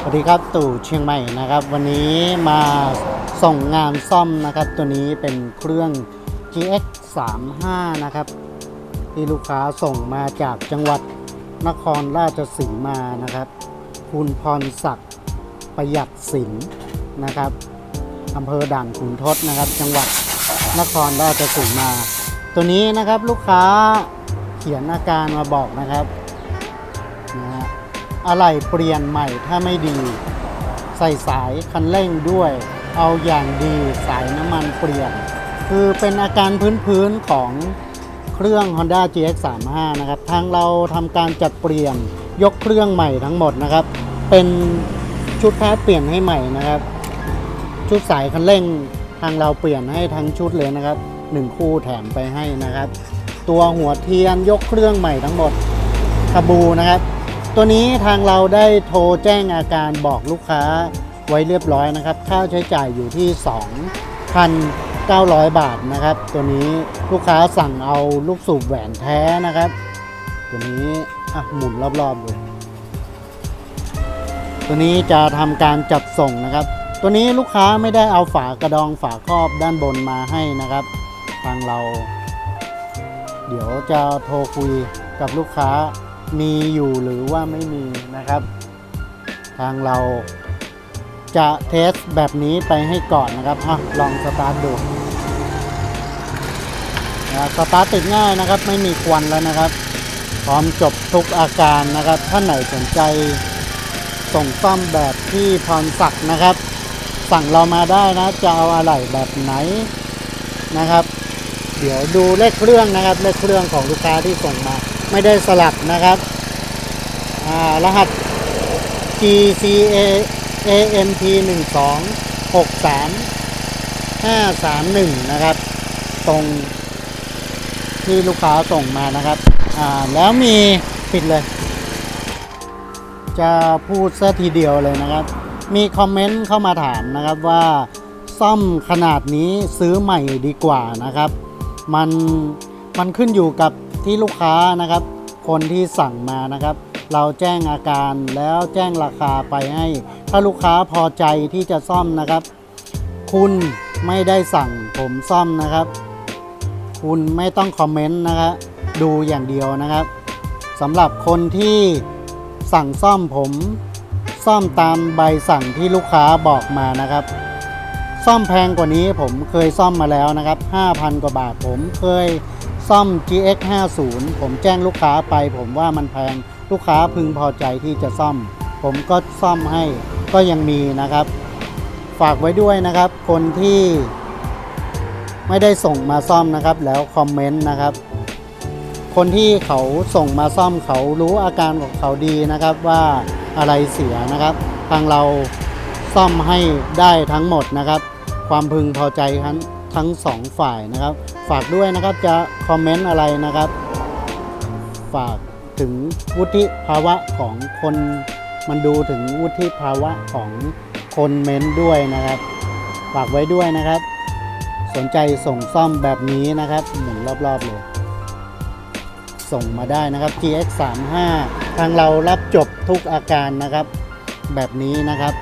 สวัสดีครับตู่เชียงใหม่นะครับ วันนี้มาส่งงานซ่อมนะครับ ตัวนี้เป็นเครื่อง GX 35นะครับ ที่ลูกค้าส่งมาจากจังหวัดนครราชสีมานะครับ คุณพรศักดิ์ประหยัดสินนะครับอำเภอด่านขุนทดนะครับ จังหวัดนครราชสีมา ตัวนี้นะครับลูกค้าเขียนอาการมาบอกนะครับ อะไรเปลี่ยนใหม่ถ้าไม่ดี ใส่สายคันเร่งด้วย เอาอย่างดีสายน้ำมันเปลี่ยน คือเป็นอาการพื้นๆของเครื่อง Honda GX35 นะครับ ทางเราทำการจัดเปลี่ยนยกเครื่องใหม่ทั้งหมดนะครับ เป็นชุดแพทเปลี่ยนให้ใหม่นะครับ ชุดสายคันเร่งทางเราเปลี่ยนให้ทั้งชุดเลยนะครับหนึ่งคู่แถมไปให้นะครับ ตัวหัวเทียนยกเครื่องใหม่ทั้งหมดคาบูนะครับ ตัวนี้ทางเราได้โทรแจ้งอาการบอกลูกค้าไว้เรียบร้อยนะครับ ค่าใช้จ่ายอยู่ที่ 2,900 บาทนะครับ ตัวนี้ลูกค้าสั่งเอาลูกสูบแหวนแท้นะครับ ตัวนี้อะหมุนรอบๆดูตัวนี้จะทำการจัดส่งนะครับ ตัวนี้ลูกค้าไม่ได้เอาฝากระดองฝาครอบด้านบนมาให้นะครับ ทางเรา เดี๋ยวจะโทรคุยกับลูกค้า มีอยู่หรือว่าไม่มีนะครับ ทางเราจะเทสแบบนี้ไปให้ก่อนนะครับอะลองสตาร์ทดูนะสตาร์ทติดง่ายนะครับ ไม่มีควันแล้วนะครับ พร้อมจบทุกอาการนะครับ ท่านไหนสนใจส่งซ่อมแบบที่พรศักดิ์นะครับ สั่งเรามาได้นะ จะเอาอะไรแบบไหนนะครับ เดี๋ยวดูเลขเครื่องนะครับ เลขเครื่องของลูกค้าที่ส่งมา ไม่ได้สลักนะครับรหัส GCA ANT 1 2 6 3 5 3 1 นะครับ ตรงที่ลูกค้าส่งมานะครับแล้วมีปิดเลย จะพูดซะทีเดียวเลยนะครับ มีคอมเมนต์เข้ามาถามนะครับว่าซ่อมขนาดนี้ซื้อใหม่ดีกว่านะครับ มัน มันขึ้นอยู่กับที่ลูกค้านะครับ คนที่สั่งมานะครับ เราแจ้งอาการแล้วแจ้งราคาไปให้ ถ้าลูกค้าพอใจที่จะซ่อมนะครับ คุณไม่ได้สั่งผมซ่อมนะครับ คุณไม่ต้องคอมเมนต์นะครับดูอย่างเดียวนะครับสำหรับคนที่สั่งซ่อมผมซ่อมตามใบสั่งที่ลูกค้าบอกมานะครับ ซ่อมแพงกว่านี้ผมเคยซ่อมมาแล้วนะครับ 5,000 กว่าบาทผมเคย ซ่อม GX 50ผมแจ้งลูกค้าไป ผมว่ามันแพงลูกค้าพึงพอใจที่จะซ่อม ผมก็ซ่อมให้ก็ยังมีนะครับ ฝากไว้ด้วยนะครับ คนที่ไม่ได้ส่งมาซ่อมนะครับ แล้วคอมเมนต์นะครับ คนที่เขาส่งมาซ่อมเขารู้อาการของเขาดีนะครับว่าอะไรเสียนะครับ ทางเราซ่อมให้ได้ทั้งหมดนะครับ ความพึงพอใจทั้ง ทั้งสองฝ่ายนะครับ ฝากด้วยนะครับจะคอมเมนต์อะไรนะครับ ฝากถึงวุฒิภาวะของคนมันดูถึงวุฒิภาวะของคนเม้นด้วยนะครับ ฝากไว้ด้วยนะครับ สนใจส่งซ่อมแบบนี้นะครับหมุนรอบๆเลยส่งมาได้นะครับ GX 3 5ทางเรารับจบทุกอาการนะครับ แบบนี้นะครับ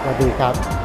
สวัสดีครับ